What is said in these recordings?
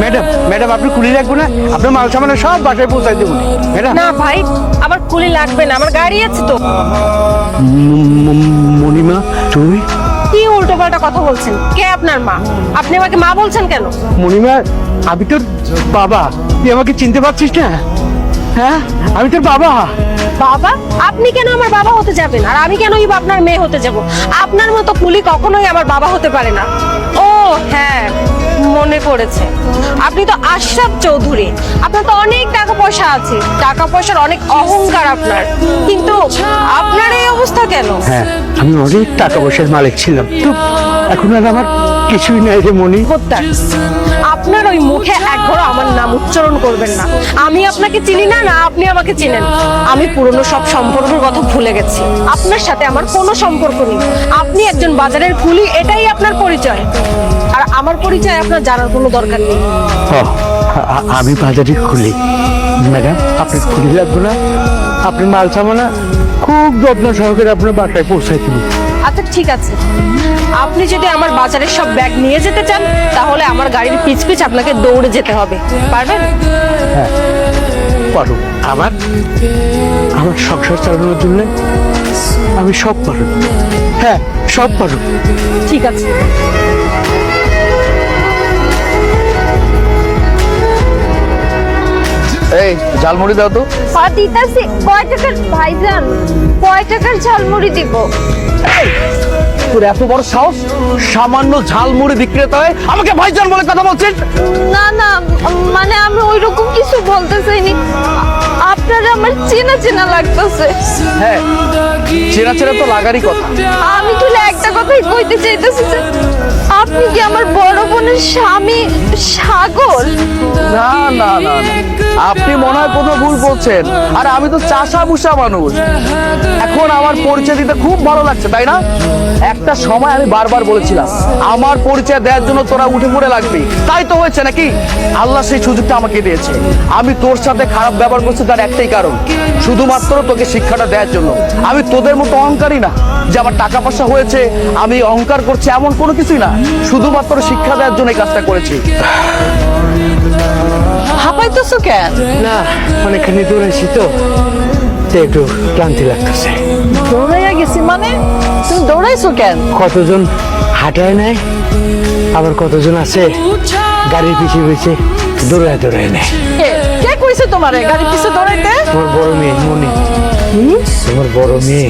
Madam madam আপনি কুলি রাখব না? আপনার মাল সামানে সব বাসায় পৌঁছাই দেবো ম্যাডাম। না ভাই আমার কুলি লাগবে না আমার গাড়ি আছে তো। মণিমা তুমি? কি উল্টো পাল্টা কথা বলছেন? কে আপনার মা? আপনি আমাকে মা বলছেন কেন? মণিমা আমি তোর বাবা। তুই আমাকে চিনতে পারছিস না? হ্যাঁ? আমি তোর বাবা। বাবা? আপনি কেন আমার বাবা হতে যাবেন? আর আমি কেনই বা আপনার মেয়ে হতে যাব? আপনার মতো কুলি কখনোই আমার বাবা হতে পারে না। ও হ্যাঁ। মনে পড়েছে। আপনি তো আশরাফ চৌধুরী। আপনার তো অনেক টাকা পয়সা আছে। টাকা পয়সার অনেক অহংকার আপনার। কিন্তু আপনার এই অবস্থা কেন? হ্যাঁ আমি অনেক টাকা পয়সার মালিক ছিলাম। তো এখন আর আমার কিছুই নাই রে মনি। আপনার ওই মুখে নাম উচ্চারণ করবেন না। আমি আপনাকে চিনি না না আপনি আমাকে চিনেন। আমি পুরনো সব সম্পর্কের কথা ভুলে গেছি। আপনার সাথে আমার কোনো সম্পর্ক নেই। আপনি একজন বাজারের কুলি, এটাই আপনার পরিচয়। আর আমার পরিচয় আপনার জানার কোনো দরকার নেই। আমি বাজারে খুলি ম্যাডাম আপনি খুলি লাগবে না? আপনি মাল সামানা খুব যত্ন সহকারে আপনার বাসায় পৌঁছাই দেবো। আচ্ছা ঠিক আছে। আপনি যদি আমার বাজারের সব ব্যাগ নিয়ে যেতে চান তাহলে আমার গাড়ির পিছ পিছ আপনাকে দৌড়ে যেতে হবে। পারবেন? পারো আমার আমার সংসার চালানোর জন্য আমি সব পারো হ্যাঁ সব পারো ঠিক আছে। এই ঝালমুড়ি দাও তো। হ্যাঁ দিতাছি কয় টাকার ভাইজান? কয় টাকার ঝালমুড়ি দিব? তোর এত বড় সাহস? সামান্য ঝালমুড়ি বিক্রেতা হয়ে আমাকে ভাইজান বলে কথা বলছিস? না না মানে আমি ওই রকম কিছু বলতে চাইনি। আপনার আমার চেনা চেনা লাগতেছে। হ্যাঁ চেনা চেনা তো লাগারই কথা। আমি কি একটা কথাই কইতে চাইতেছি যে আপনি কি আমার বড় বোনের স্বামী সাগর? না না না না। আপনি মনে হয় কোনো ভুল বলছেন। আর আমি তো চাষা বুসা মানুষ। এখন আমার পরিচয় দিতে খুব ভালো লাগছে তাই না? একটা সময় আমি বারবার বলেছিলাম আমার পরিচয় দেওয়ার জন্য তোরা উঠে পড়ে লাগবি। তাই তো হয়েছে নাকি? আল্লাহ সেই সুযোগটা আমাকে দিয়েছে। আমি তোর সাথে খারাপ ব্যবহার করছি তার একটাই কারণ। শুধুমাত্র তোকে শিক্ষাটা দেওয়ার জন্য। আমি তোদের মতো অহংকারী না। যে আমার টাকা পয়সা হয়েছে আমি অহংকার করছি এমন কোনো কিছুই না। শুধুমাত্র শিক্ষা দেওয়ার জন্য এই কাজটা করেছি। হাঁপাইতেছো কেন? না অনেকখানি তো। একটু ক্লান্তি লাগতেছে। দৌড়াইয়া গেছি মানে? তুমি দৌড়াইছো কেন? কতজন হাঁটায় নেয় আবার কতজন আছে? গাড়ির পিছিয়ে পিছিয়ে দৌড়ায় দৌড়ায় নেয়। তোমারে? গাড়ি পিছে দৌড়াইতে তোমার বড় মেয়ে মনি। তোমার বড় মেয়ে।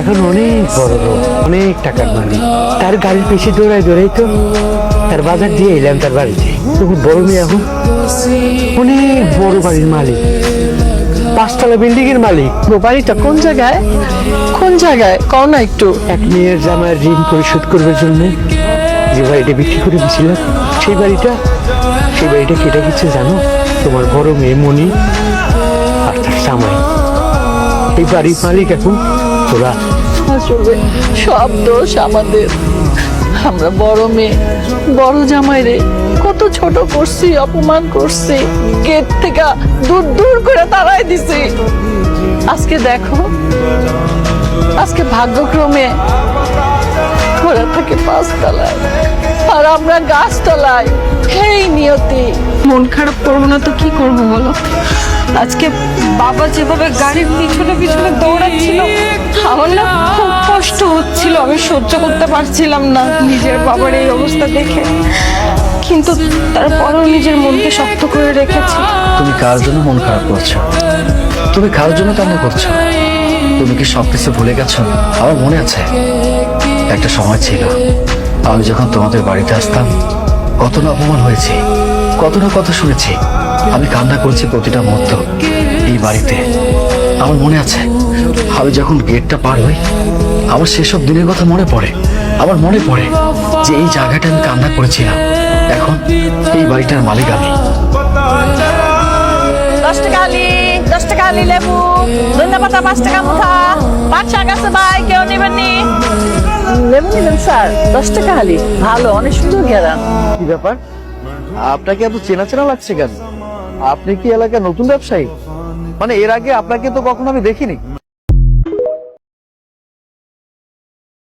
এখন অনেক বড় লোক অনেক টাকার মালিক। তার গাড়ির পিছিয়ে দৌড়ায় দৌড়াই তো তার বাজার দিয়ে এলাম তার বাড়িতে। তোমার বড় মেয়ে এখন। অনেক বড় বাড়ির মালিক। পাঁচতলা বিল্ডিং এর মালিক বাড়িটা কোন জায়গায়? কোন জায়গায়? কও না একটু। এক মেয়ের জামার ঋণ পরিশোধ করবার জন্য। যে বাড়িটা বিক্রি করে দিয়েছিলাম সেই বাড়িটা সেই বাড়িটা কেটে গেছে, জানো? তোমার বড় মেয়ে মনি আর তার জামাই। এই বাড়ির মালিক এখন তোরা। সব দোষ আমাদের। আমরা বড় মেয়ে, বড় জামাই রে। কত ছোট করছি, অপমান করছি, গেট থেকে দূর দূর করে তাড়াই দিছি। আজকে দেখো, আজকে ভাগ্যক্রমে ওরা থাকে পাঁচতলায়। আর আমরা গাছতলায়। হেই নিয়তি। মন খারাপ করব না তো কি করব বলো? আজকে বাবা যেভাবে গাড়ির পিছনে পিছনে দৌড়াচ্ছিল আমার না খুব কষ্ট হচ্ছিল আমি সহ্য করতে পারছিলাম না নিজের বাবার এই অবস্থা দেখে। কিন্তু তারপরেও নিজের মনকে শক্ত করে রেখেছি। তুমি কার জন্য মন খারাপ করছ? তুমি কার জন্য কান্না করছ? তুমি কি সব কিছু ভুলে গেছো? আমার মনে আছে। একটা সময় ছিল। আমি যখন তোমাদের বাড়িতে আসতাম, কত না অপমান হয়েছে, কত না কথা শুনেছি। আমি কান্না করছি প্রতিটা মুহূর্ত এই বাড়িতে। আমার মনে আছে, আমি যখন গেটটা পার হই, আমার সেসব দিনের কথা মনে পড়ে, আমার মনে পড়ে যে এই জায়গাটা আমি কান্না করেছিলাম। এখন এই বাড়িটার মালিক আমি। আলি লেবু পাঁচ টাকা মুঠা। পাঁচ ভাই, কেউ নেবেন লেবু নেবেন স্যার, দশ টাকা হালি। ভালো, অনেক সুন্দর ঘেরা কি ব্যাপার? আপনাকে এত চেনা চেনা লাগছে কেন? আপনি কি এলাকায় নতুন ব্যবসায়ী? মানে এর আগে আপনাকে তো কখনো আমি দেখিনি।